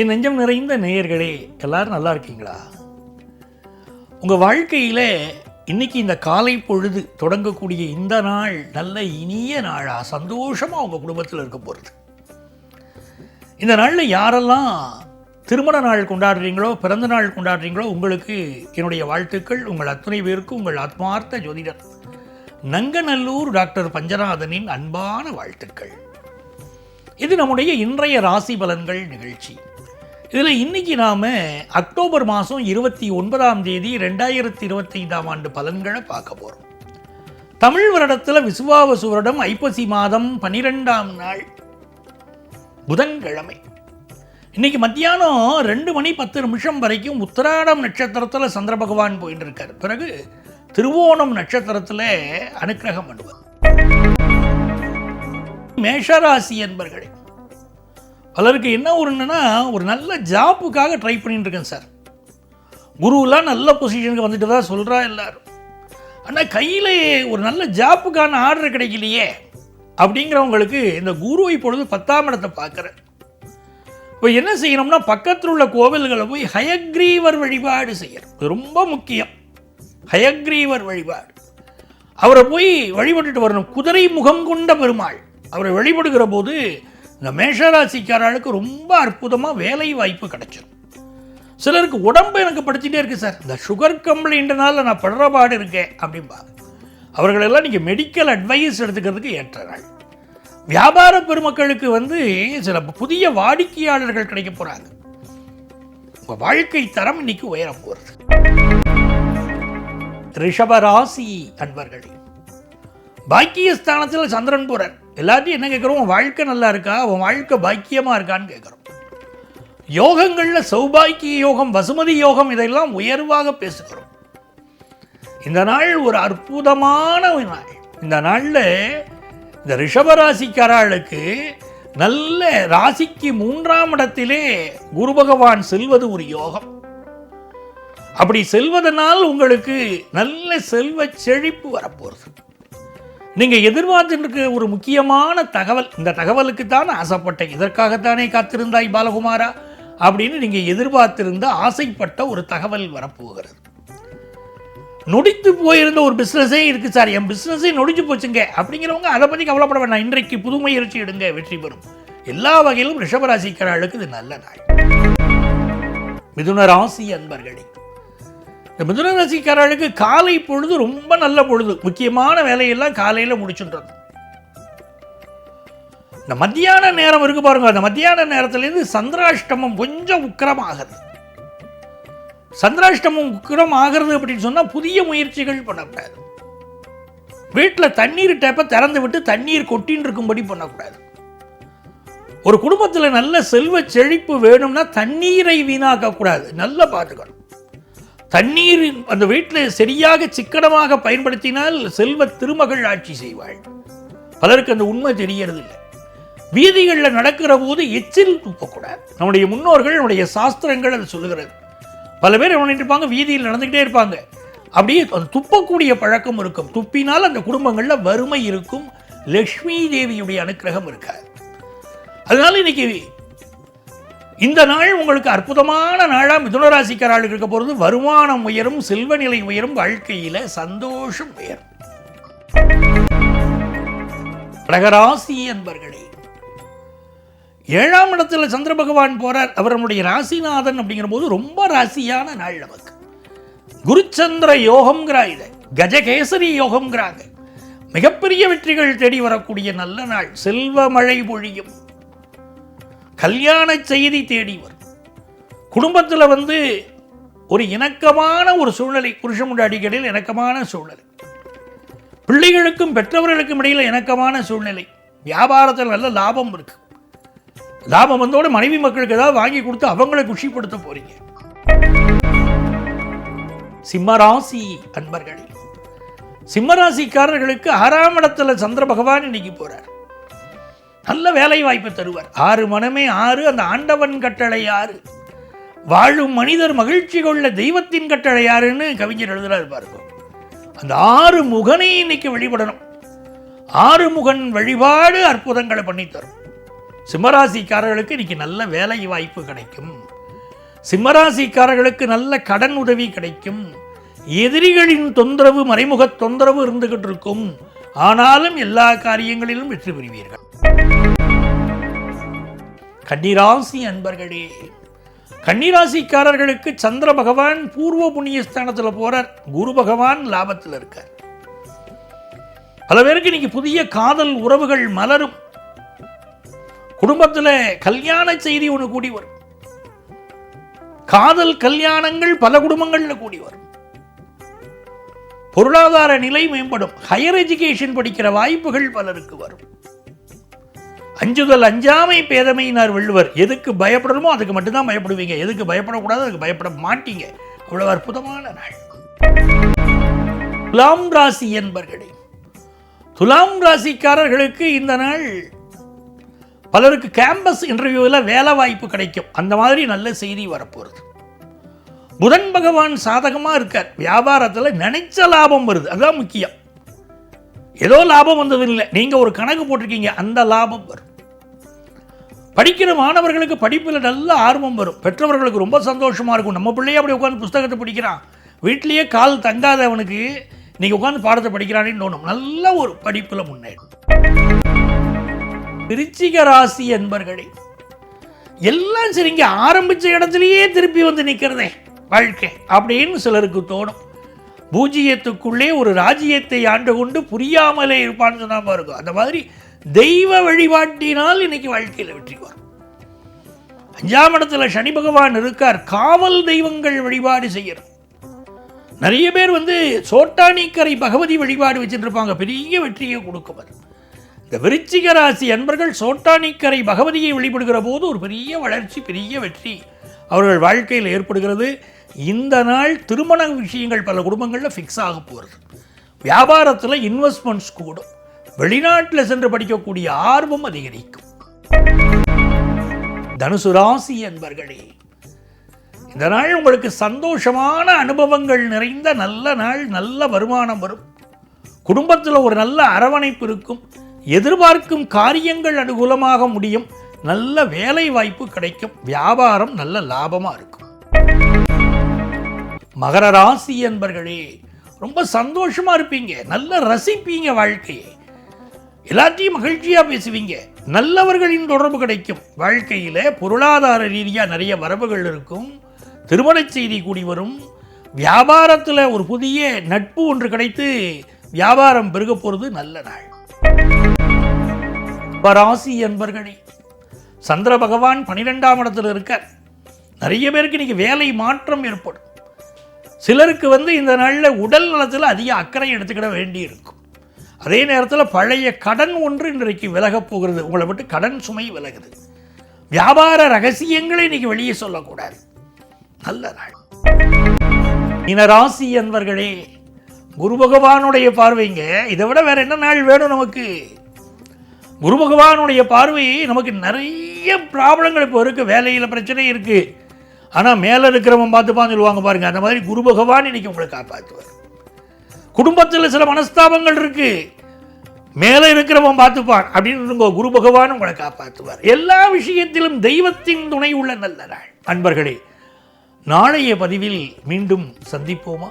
என் நெஞ்சம் நிறைந்த நேயர்களே எல்லாரும் நல்லா இருக்கீங்களா? உங்கள் வாழ்க்கையில் இன்னைக்கு இந்த காலை பொழுது தொடங்கக்கூடிய இந்த நாள் நல்ல இனிய நாளாக சந்தோஷமாக உங்கள் குடும்பத்தில் இருக்க போகிறது இந்த நாளில் யாரெல்லாம் திருமண நாள் கொண்டாடுறீங்களோ பிறந்த நாள் கொண்டாடுறீங்களோ உங்களுக்கு என்னுடைய வாழ்த்துக்கள். உங்கள் அத்தனை பேருக்கும் உங்கள் ஆத்மார்த்த ஜோதிடர் நங்கநல்லூர் டாக்டர் பஞ்சநாதனின் அன்பான வாழ்த்துக்கள். இது நம்முடைய இன்றைய ராசி பலன்கள் நிகழ்ச்சி. இதில் இன்னைக்கு நாம் அக்டோபர் மாதம் இருபத்தி ஒன்பதாம் தேதி ரெண்டாயிரத்தி இருபத்தைந்தாம் ஆண்டு பலன்களை பார்க்க போகிறோம் தமிழ் வருடத்தில் விசுவாவசு வருடம் ஐப்பசி மாதம் பன்னிரெண்டாம் நாள் புதன்கிழமை. இன்னைக்கு மத்தியானம் ரெண்டு மணி பத்து நிமிஷம் வரைக்கும் உத்திராடம் நட்சத்திரத்தில் சந்திர பகவான் போயிட்டு இருக்கார் பிறகு திருவோணம் நட்சத்திரத்தில் அனுக்கிரகம் பண்ணுவார். மேஷராசி என்பர்களே பலருக்கு என்ன ஒன்றுன்னா ஒரு நல்ல ஜாப்புக்காக ட்ரை பண்ணிட்டு இருக்கேன் சார். குருவெலாம் நல்ல பொசிஷனுக்கு வந்துட்டு தான் சொல்கிறா எல்லாரும். ஆனால் கையில் ஒரு நல்ல ஜாப்புக்கான ஆர்டர் கிடைக்கலையே அப்படிங்கிறவங்களுக்கு இந்த குரு இப்பொழுது பத்தாம் இடத்தை பார்க்குறேன் இப்போ என்ன செய்யணும்னா பக்கத்தில் உள்ள கோவில்களை போய் ஹயக்ரீவர் வழிபாடு செய்யணும். இது ரொம்ப முக்கியம். ஹயக்ரீவர் வழிபாடு. அவரை போய் வழிபட்டுட்டு வரணும். குதிரை முகம் கொண்ட பெருமாள். அவரை வழிபடுகிற போது இந்த மேஷராசிக்காரர்களுக்கு ரொம்ப அற்புதமாக வேலை வாய்ப்பு கிடைச்சிடும் சிலருக்கு உடம்பு எனக்கு படிச்சுட்டே இருக்கு சார். இந்த சுகர் கம்ப்ளைண்ட்னால நான் படுற பாடு இருக்கேன் அப்படிம்பாங்க அவர்களெல்லாம் நீங்கள் மெடிக்கல் அட்வைஸ் எடுத்துக்கிறதுக்கு ஏற்ற நாள். வியாபார பெருமக்களுக்கு வந்து சில புதிய வாடிக்கையாளர்கள் கிடைக்க போகிறாங்க உங்கள் வாழ்க்கை தரம் இன்னைக்கு உயர போகிறது ரிஷபராசி அன்பர்களே பாக்கியஸ்தானத்தில் சந்திரன் போகிறார் எல்லாத்தையும் என்ன கேட்குறோம்? உன் வாழ்க்கை நல்லா இருக்கா? உன் வாழ்க்கை பாக்கியமாக இருக்கான்னு கேட்குறோம். யோகங்களில் சௌபாக்கிய யோகம் வசுமதி யோகம் இதெல்லாம் உயர்வாக பேசுகிறோம். இந்த நாள் ஒரு அற்புதமான நாள். இந்த நாளில் இந்த ரிஷபராசிக்காரர்களுக்கு நல்ல ராசிக்கு மூன்றாம் இடத்திலே குரு பகவான் செல்வது ஒரு யோகம். அப்படி செல்வதனால் உங்களுக்கு நல்ல செல்வ செழிப்பு வரப்போகிறது. நீங்கள் எதிர்பார்த்துட்டு ஒரு முக்கியமான தகவல் இந்த தகவலுக்கு தான் ஆசைப்பட்டேன் இதற்காகத்தானே காத்திருந்தாய் பாலகுமாரா? அப்படின்னு நீங்கள் எதிர்பார்த்திருந்த ஆசைப்பட்ட ஒரு தகவல் வரப்போகிறது. நொடித்து போயிருந்த ஒரு பிஸ்னஸே இருக்குது சார். என் பிஸ்னஸே நொடிச்சு போச்சுங்க. அப்படிங்கிறவங்க அதை பற்றி கவலைப்பட வேண்டாம். இன்றைக்கு புது முயற்சி எடுங்க வெற்றி பெறும். எல்லா வகையிலும் ரிஷபராசிக்காரர்களுக்கு இது நல்ல நாள். மிதுன ராசி அன்பர்களே இந்த மிதுன ராசிக்காரர்களுக்கு காலை பொழுது ரொம்ப நல்ல பொழுது. முக்கியமான வேலையெல்லாம் காலையில் முடிச்சுன்றது. இந்த மத்தியான நேரம் இருக்கு பாருங்க. அந்த மத்தியான நேரத்துலேருந்து சந்திராஷ்டமம் கொஞ்சம் உக்கிரமாகுது. சந்திராஷ்டமம் உக்கிரம் ஆகிறது அப்படின்னு சொன்னால் புதிய முயற்சிகள் பண்ணக்கூடாது. வீட்டில் தண்ணீர் டேப்பை திறந்து விட்டு தண்ணீர் கொட்டின்னு இருக்கும்படி பண்ணக்கூடாது. ஒரு குடும்பத்தில் நல்ல செல்வ செழிப்பு வேணும்னா தண்ணீரை வீணாக்கக்கூடாது. நல்லா பார்த்துக்கணும் தண்ணீர் அந்த வீட்டில் சரியாக சிக்கனமாக பயன்படுத்தினால் செல்வ திருமகள் ஆட்சி செய்வாள். பலருக்கு அந்த உண்மை தெரியறது இல்லை வீதிகளில் நடக்கிற போது எச்சில் துப்பக்கூடாது நம்முடைய முன்னோர்கள் நம்முடைய சாஸ்திரங்கள் அது சொல்லுகிறது. பல பேர் என்ன இருப்பாங்க? வீதியில் நடந்துக்கிட்டே இருப்பாங்க. அப்படியே அது துப்பக்கூடிய பழக்கம் இருக்கும். துப்பினால் அந்த குடும்பங்களில் வறுமை இருக்கும். லக்ஷ்மி தேவியுடைய அனுக்கிரகம் இருக்காது. அதனால இன்னைக்கு இந்த நாள் உங்களுக்கு அற்புதமான நாளாக மிதுனராசிக்காரர்களுக்கு இருக்க போகிறது வருமானம் உயரும் செல்வ நிலை உயரும் வாழ்க்கையில் சந்தோஷம் உயரும். கடகராசி என்பர்களே ஏழாம் இடத்துல சந்திர பகவான் போறார். அவர் நம்முடைய ராசிநாதன் அப்படிங்கிற போது ரொம்ப ராசியான நாள் நமக்கு. குருச்சந்திர யோகம்ங்கிறா இதை. கஜகேசரி யோகம்ங்கிறாங்க. மிகப்பெரிய வெற்றிகள் தேடி வரக்கூடிய நல்ல நாள். செல்வ மழை பொழியும். கல்யாண செய்தி தேடி வரும். குடும்பத்தில் வந்து ஒரு இணக்கமான ஒரு சூழ்நிலை புருஷனுடைய அடிக்கடியில் இணக்கமான சூழ்நிலை. பிள்ளைகளுக்கும் பெற்றவர்களுக்கும் இடையில் இணக்கமான சூழ்நிலை. வியாபாரத்தில் நல்ல லாபம் இருக்கு. லாபம் வந்தோட மனைவி மக்களுக்கு ஏதாவது வாங்கி கொடுத்து அவங்களை குஷிப்படுத்த போறீங்க. சிம்மராசி அன்பர்களே சிம்மராசிக்காரர்களுக்கு ஆறாம் இடத்துல சந்திர பகவான் இன்னைக்கு போறார். நல்ல வேலை வாய்ப்பு தருவார். ஆறு மனமே ஆறு அந்த ஆண்டவன் கட்டளை ஆறு. வாழும் மனிதர் மகிழ்ச்சி கொள்ள தெய்வத்தின் கட்டளை யாருன்னு கவிஞர் எழுதுறாரு பாருங்க. அந்த ஆறு முகனை இன்னைக்கு வழிபடணும். ஆறு முகன் வழிபாடு அற்புதங்களை பண்ணி தரும் சிம்மராசிக்காரர்களுக்கு இன்னைக்கு நல்ல வேலை வாய்ப்பு கிடைக்கும். சிம்மராசிக்காரர்களுக்கு நல்ல கடன் உதவி கிடைக்கும். எதிரிகளின் தொந்தரவு மறைமுக தொந்தரவு இருந்துகிட்டு இருக்கும். ஆனாலும் எல்லா காரியங்களிலும் வெற்றி பெறுவீர்கள். கன்னிராசி அன்பர்களே கன்னிராசிக்காரர்களுக்கு சந்திர பகவான் பூர்வ புண்ணிய ஸ்தானத்தில் போகிறார் குரு பகவான் லாபத்தில் இருக்கார். பல பேருக்கு இன்னைக்கு புதிய காதல் உறவுகள் மலரும். குடும்பத்தில் கல்யாண செய்தி ஒன்று கூடி வரும். காதல் கல்யாணங்கள் பல குடும்பங்களில் கூடி வரும். பொருளாதார நிலை மேம்படும். ஹையர் எஜுகேஷன் படிக்கிற வாய்ப்புகள் பலருக்கு வரும். அஞ்சுதல் அஞ்சாமை பேதமையினார் வள்ளுவர் எதுக்கு பயப்படணுமோ அதுக்கு மட்டும்தான் பயப்படுவீங்க. எதுக்கு பயப்படக்கூடாது அதுக்கு பயப்பட மாட்டீங்க. அவ்வளவு அற்புதமான நாள். துலாம் ராசி என்பர்களே துலாம் ராசிக்காரர்களுக்கு இந்த நாள் பலருக்கு கேம்பஸ் இன்டர்வியூவில் வேலை வாய்ப்பு கிடைக்கும். அந்த மாதிரி நல்ல செய்தி வரப்போகிறது புதன் பகவான் சாதகமாக இருக்கார். வியாபாரத்தில் நினைச்ச லாபம் வருது. அதுதான் முக்கியம். ஏதோ லாபம் வந்தது இல்லை நீங்கள் ஒரு கணக்கு போட்டிருக்கீங்க. அந்த லாபம் வரும். படிக்கிற மாணவர்களுக்கு படிப்பில் நல்ல ஆர்வம் வரும். பெற்றவர்களுக்கு ரொம்ப சந்தோஷமாக இருக்கும். நம்ம பிள்ளையே அப்படி உட்காந்து புஸ்தகத்தை படிக்கிறான். வீட்லேயே கால் தங்காதவனுக்கு நீங்கள் உட்காந்து பாடத்தை படிக்கிறானேன்னு தோணும். நல்ல ஒரு படிப்பில் முன்னேறும் விருச்சிக ராசி என்பர்களே எல்லாம் சரிங்க ஆரம்பிச்ச இடத்துலயே திருப்பி வந்து நிற்கிறதே வாழ்க்கை அப்படின்னு சிலருக்கு தோணும். பூஜ்ஜியத்துக்குள்ளே ஒரு ராஜ்யத்தை ஆண்டு கொண்டு புரியாமலே இருப்பான்னு சொன்னால் இருக்கும் அந்த மாதிரி தெய்வ வழிபாட்டினால் இன்னைக்கு வாழ்க்கையில் வெற்றி வரும். அஞ்சாம் இடத்துல சனி பகவான் இருக்கார். காவல் தெய்வங்கள் வழிபாடு செய்யணும். நிறைய பேர் வந்து சோட்டானிக்கரை பகவதி வழிபாடு வச்சுட்டு இருப்பாங்க பெரிய வெற்றியை கொடுக்கும் அது. இந்த விருச்சிக ராசி அன்பர்கள் சோட்டானிக்கரை பகவதியை வழிபடுகிற போது ஒரு பெரிய வளர்ச்சி பெரிய வெற்றி அவர்கள் வாழ்க்கையில் ஏற்படுகிறது. இந்த நாள் திருமண விஷயங்கள் பல குடும்பங்களில் ஃபிக்ஸ் ஆக போகிறது வியாபாரத்தில் இன்வெஸ்ட்மெண்ட்ஸ் கூடும். வெளிநாட்டில் சென்று படிக்கக்கூடிய ஆர்வம் அதிகரிக்கும். தனுசு ராசி என்பர்களே இந்த நாள் உங்களுக்கு சந்தோஷமான அனுபவங்கள் நிறைந்த நல்ல நாள் நல்ல வருமானம் வரும். குடும்பத்தில் ஒரு நல்ல அரவணைப்பு இருக்கும். எதிர்பார்க்கும் காரியங்கள் அனுகூலமாக முடியும். நல்ல வேலை வாய்ப்பு கிடைக்கும். வியாபாரம் நல்ல லாபமாக இருக்கும். மகர ராசி என்பர்களே ரொம்ப சந்தோஷமாக இருப்பீங்க. நல்ல ரசிப்பீங்க வாழ்க்கையை. எல்லாத்தையும் மகிழ்ச்சியாக பேசுவீங்க. நல்லவர்களின் தொடர்பு கிடைக்கும். வாழ்க்கையில் பொருளாதார ரீதியாக நிறைய வரவுகள் இருக்கும். திருமண செய்தி கூடி வரும். வியாபாரத்தில் ஒரு புதிய நட்பு ஒன்று கிடைத்து வியாபாரம் பெருக போகிறது நல்ல நாள். ராசி என்பர்களே சந்திர பகவான் பனிரெண்டாம் இடத்தில் இருக்கார். நிறைய பேருக்கு இன்னைக்கு வேலை மாற்றம் ஏற்படும். சிலருக்கு வந்து இந்த நாளில் உடல் நலத்தில் அதிக அக்கறை எடுத்துக்கிட வேண்டி இருக்கும் அதே நேரத்தில் பழைய கடன் ஒன்று இன்றைக்கு விலகப் போகிறது. உங்களை விட்டு கடன் சுமை விலகுது. வியாபார ரகசியங்களை இன்னைக்கு வெளியே சொல்லக்கூடாது. நல்ல நாள். மீனராசி என்பர்களே குரு பகவானுடைய பார்வைங்க இதை விட வேற என்ன நாள் வேணும் நமக்கு? குரு பகவானுடைய பார்வை நமக்கு நிறைய ப்ராப்ளங்கள் இப்போ இருக்குது வேலையில் பிரச்சனை இருக்குது ஆனால் மேலே இருக்கிறவன் பார்த்துப்பான்னு சொல்லுவாங்க பாருங்கள் அந்த மாதிரி குரு பகவான் இன்னைக்கு உங்களை காப்பாற்றுவார் குடும்பத்தில் சில மனஸ்தாபங்கள் இருக்கு. மேலே இருக்கிறவன் பார்த்துப்பான். அப்படின்னு இருங்க குரு பகவான் உங்களை காப்பாற்றுவார் எல்லா விஷயத்திலும் தெய்வத்தின் துணை உள்ள நல்ல நாள். அன்பர்களே நாளைய பதிவில் மீண்டும் சந்திப்போமா?